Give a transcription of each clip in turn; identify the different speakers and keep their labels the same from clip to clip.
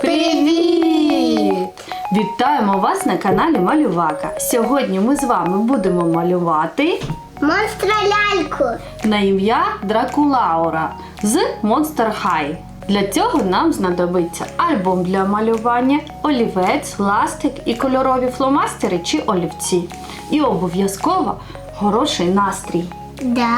Speaker 1: Привіт! Вітаємо вас на каналі Малювака. Сьогодні ми з вами будемо малювати
Speaker 2: Монстра ляльку.
Speaker 1: на ім'я Дракулаура з Monster High. Для цього нам знадобиться альбом для малювання, олівець, ластик і кольорові фломастери чи олівці. І обов'язково хороший настрій.
Speaker 2: Да.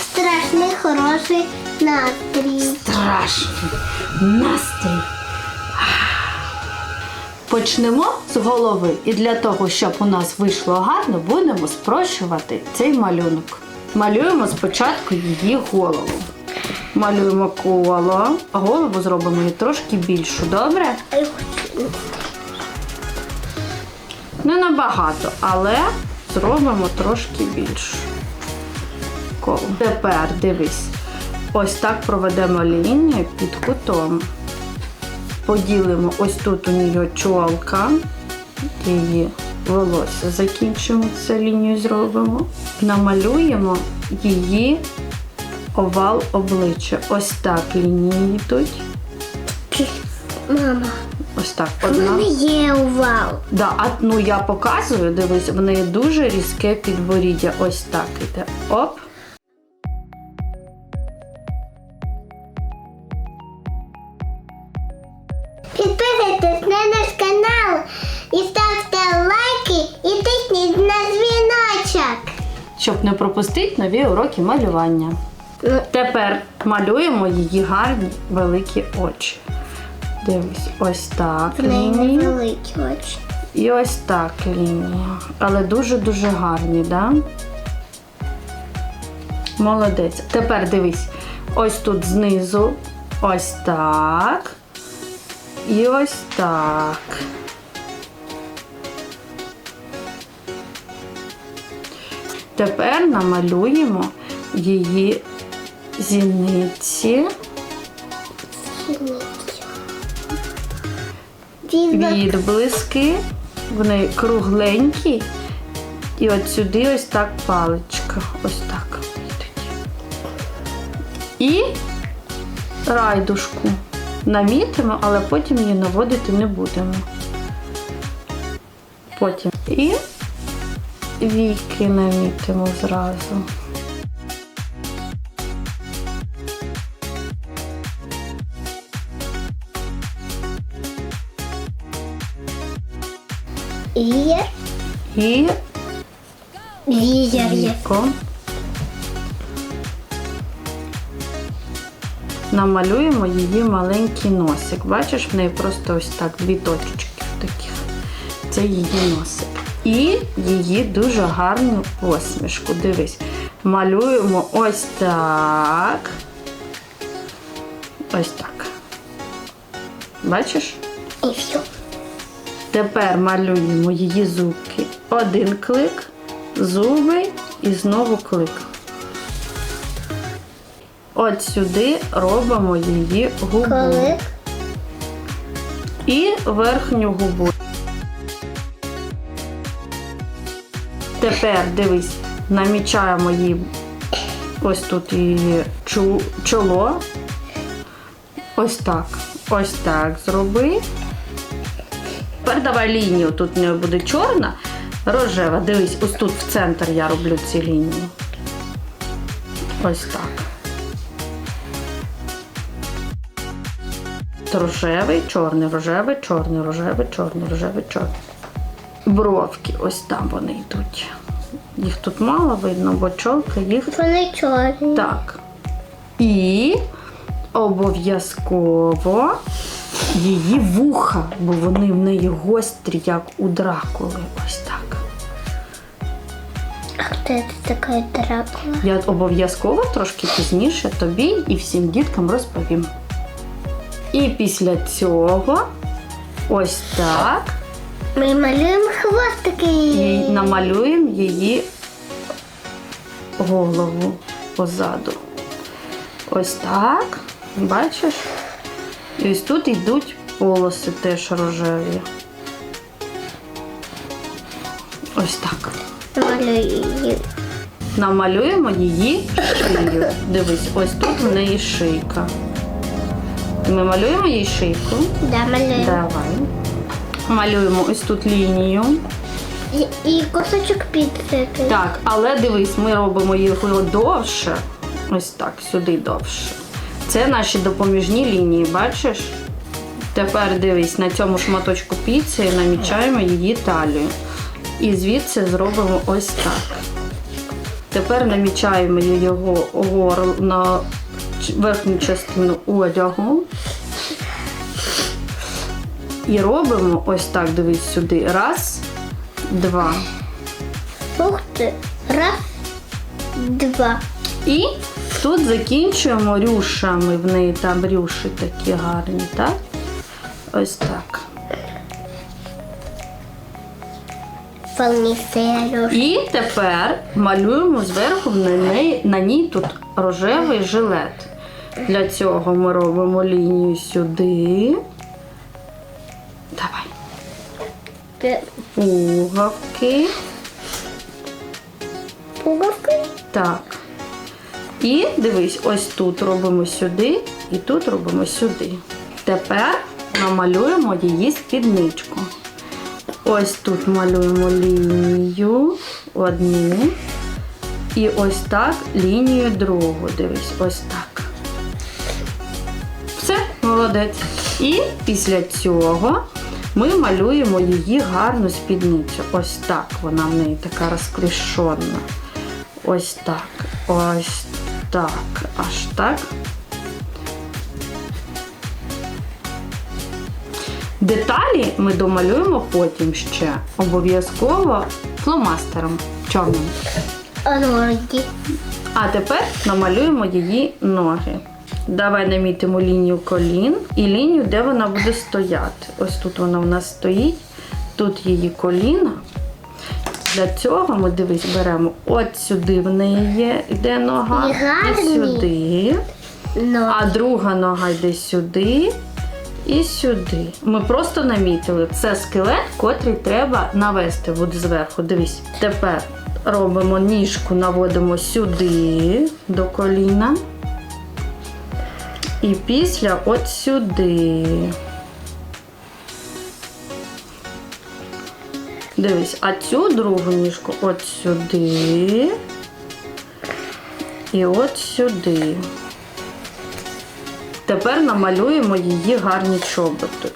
Speaker 2: Страшний хороший настрій.
Speaker 1: Страшний настрій. Почнемо з голови. І для того, щоб у нас вийшло гарно, будемо спрощувати цей малюнок. Малюємо спочатку її голову. Малюємо коло, а голову зробимо її трошки більшу, добре? Не набагато, але зробимо трошки більше. Коло. Тепер дивись. Ось так проведемо лінію під кутом. Поділимо ось тут у нього чолка, її волосся закінчимо цю лінію зробимо. Намалюємо її овал обличчя. Ось так лінії йдуть.
Speaker 2: Мама,
Speaker 1: Ось так. Одна.
Speaker 2: мене є увал.
Speaker 1: Да, а ну я показую, дивись, в неї дуже різке підборіддя. Ось так іде. Оп.
Speaker 2: Канал і ставте лайки і тисніть на дзвіночок.
Speaker 1: Щоб не пропустити нові уроки малювання. Тепер малюємо її гарні великі очі. Дивись, ось так
Speaker 2: в неї невеликі очі.
Speaker 1: І ось так лінії. Але дуже-дуже гарні, да? Молодець. Тепер дивись, ось тут знизу, ось так. І ось так. Тепер намалюємо її зіниці. Відблиски, вони кругленькі. І от сюди ось так паличка. Ось так. І райдушку намітимо, але потім її наводити не будемо. Потім і віки намітимо зразу.
Speaker 2: Вір.
Speaker 1: І
Speaker 2: Візер.
Speaker 1: Віко. Намалюємо її маленький носик. Бачиш, в неї просто ось так дві точечки таких. Це її носик. І її дуже гарну посмішку. Дивись. Малюємо ось так. Ось так. Бачиш?
Speaker 2: І все.
Speaker 1: Тепер малюємо її зубки. Один клик, зуби і знову клик. От сюди робимо її губу
Speaker 2: Коли
Speaker 1: і верхню губу. Тепер дивись, намічаємо її ось тут її чоло. Ось так. Ось так зроби. Тепер давай лінію. Тут в неї буде чорна, рожева. Дивись, ось тут в центр я роблю ці лінії. Ось так. Рожевий, чорний, рожевий, чорний, рожевий, чорний, рожевий, чорний. Бровки, ось там вони йдуть. Їх тут мало видно, бо чолка їх
Speaker 2: вони чорні.
Speaker 1: так. І обов'язково її вуха, бо вони в неї гострі, як у дракули. Ось так.
Speaker 2: А хто це така дракула?
Speaker 1: Я обов'язково трошки пізніше тобі і всім діткам розповім. І після цього ось так
Speaker 2: Ми малюємо хвостики.
Speaker 1: і намалюємо її голову позаду. Ось так. Бачиш? І ось тут йдуть полоси теж рожеві. Ось так.
Speaker 2: Малюю її.
Speaker 1: Намалюємо її шию. Дивись, ось тут в неї шийка. Ми малюємо їй шийку.
Speaker 2: Да, малюємо.
Speaker 1: Давай. Малюємо ось тут лінію.
Speaker 2: І, і кусочок піци.
Speaker 1: Так, але дивись, ми робимо його довше. Ось так, сюди довше. Це наші допоміжні лінії, бачиш? Тепер дивись, на цьому шматочку піци намічаємо її талію. І звідси зробимо ось так. Тепер намічаємо його горло на верхню частину одягу. І робимо ось так, дивись сюди. Раз, два.
Speaker 2: Ух ти. Раз, два.
Speaker 1: І тут закінчуємо рюшами. В неї там рюші такі гарні, так? Ось так. І тепер малюємо зверху на, неї, на ній тут рожевий жилет. Для цього ми робимо лінію сюди. Пуговки.
Speaker 2: Пуговки.
Speaker 1: Так. І дивись, ось тут робимо сюди і тут робимо сюди. Тепер намалюємо її спідничку. Ось тут малюємо лінію одну. І ось так лінію другу. Дивись, ось так. Все, молодець. І після цього ми малюємо її гарну спідницю. Ось так вона в неї така розклішена. Ось так. Ось так. Аж так. Деталі ми домалюємо потім ще. Обов'язково фломастером чорним.
Speaker 2: Ноги.
Speaker 1: А тепер намалюємо її ноги. Давай намітимо лінію колін і лінію, де вона буде стояти. Ось тут вона у нас стоїть, тут її коліна. Для цього ми дивись, беремо от сюди в неї є, йде нога,
Speaker 2: І
Speaker 1: і сюди.
Speaker 2: Ноги.
Speaker 1: А друга нога йде сюди і сюди. Ми просто намітили. Це скелет, котрий треба навести от зверху. Дивись. Тепер робимо ніжку, наводимо сюди до коліна. І після от сюди. Дивись, а цю другу ніжку от сюди. І от сюди. Тепер намалюємо її гарні чоботи.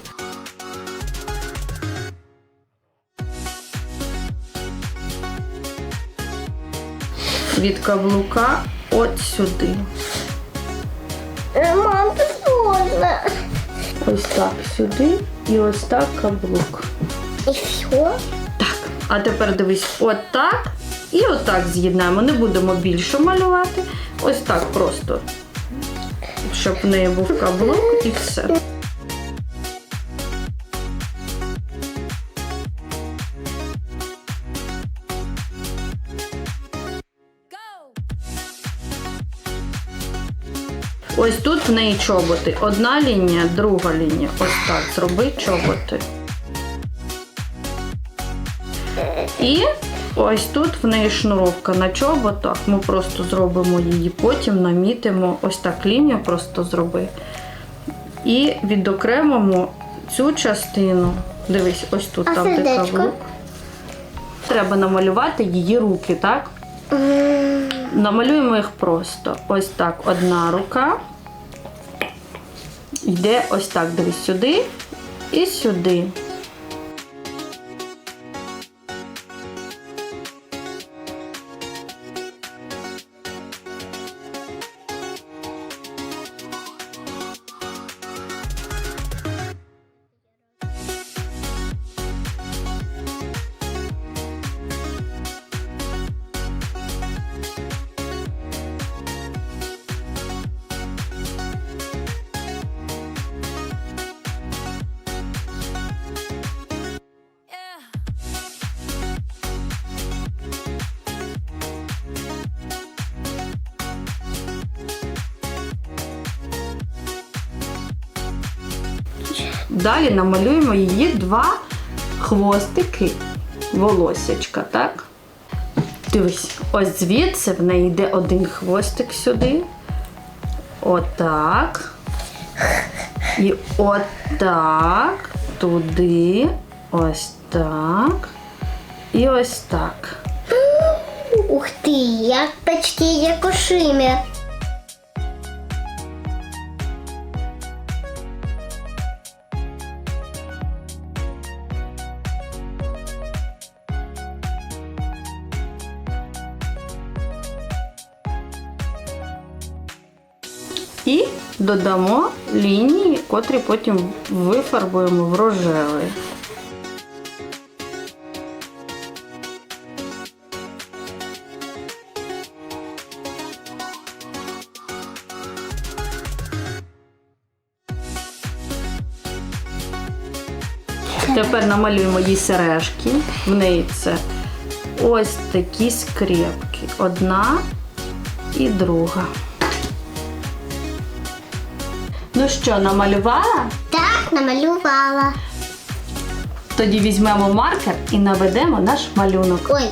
Speaker 1: Від каблука от сюди.
Speaker 2: Е, Мам, це сложно.
Speaker 1: Ось так сюди і ось так каблук.
Speaker 2: І все?
Speaker 1: Так, а тепер дивись, отак і отак з'єднаємо. Не будемо більше малювати. Ось так просто. Щоб в неї був каблук і все. Ось тут в неї чоботи. Одна лінія, друга лінія. Ось так. Зроби чоботи. І ось тут в неї шнуровка на чоботах. Ми просто зробимо її, потім намітимо ось так лінію, просто зроби. І відокремимо цю частину. Дивись, ось тут
Speaker 2: А
Speaker 1: там де каблук. Треба намалювати її руки, так? Намалюємо їх просто. Ось так одна рука. Йде ось так, дивись сюди і сюди. Далі намалюємо її два хвостики волосячка, так? Дивись, ось звідси в неї йде один хвостик сюди. Отак. І отак, туди, ось так. І ось так.
Speaker 2: Ух ти, як почти як у Шимі.
Speaker 1: І додамо лінії, котрі потім вифарбуємо в рожевий. Тепер намалюємо їй сережки. В неї це ось такі скрепки. Одна і друга. Ну що, намалювала?
Speaker 2: Так, намалювала.
Speaker 1: Тоді візьмемо маркер і наведемо наш малюнок.
Speaker 2: Ой.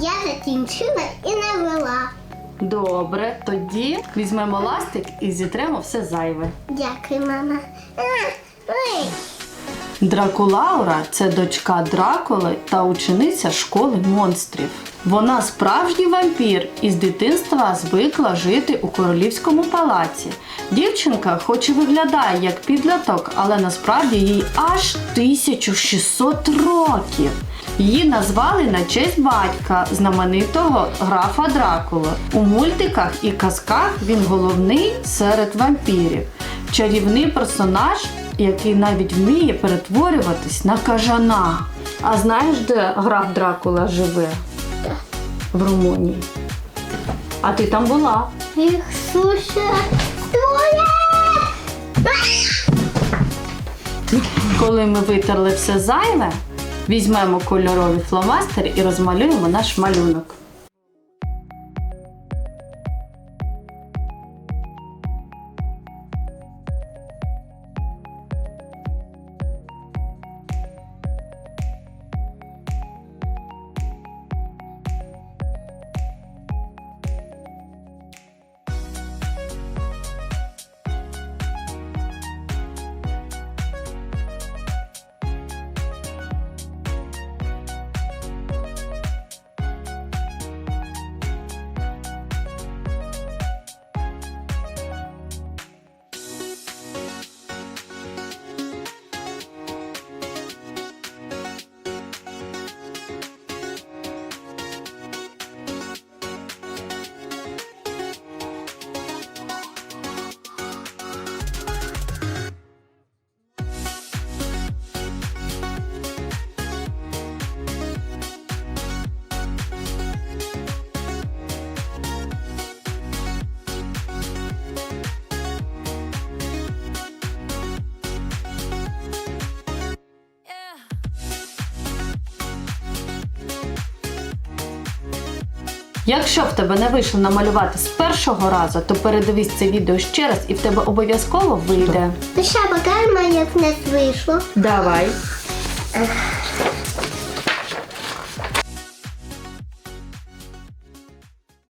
Speaker 2: Я закінчила і навела.
Speaker 1: Добре, тоді візьмемо ластик і зітремо все зайве.
Speaker 2: Дякую, мама. А, ой.
Speaker 1: Дракулаура це дочка Дракули та учениця школи монстрів. Вона справжній вампір і з дитинства звикла жити у королівському палаці. Дівчинка, хоч і виглядає як підліток, але насправді їй аж 1600 років. Її назвали на честь батька, знаменитого графа Дракула. У мультиках і казках він головний серед вампірів. Чарівний персонаж, який навіть вміє перетворюватись на кажана. А знаєш, де граф Дракула живе? В Румунії. А ти там була.
Speaker 2: Їх суша.
Speaker 1: Коли ми витерли все зайве, візьмемо кольорові фломастери і розмалюємо наш малюнок. Якщо в тебе не вийшло намалювати з першого разу, то передивись це відео ще раз і в тебе обов'язково вийде.
Speaker 2: Ну що, покажемо, як не вийшло.
Speaker 1: Давай.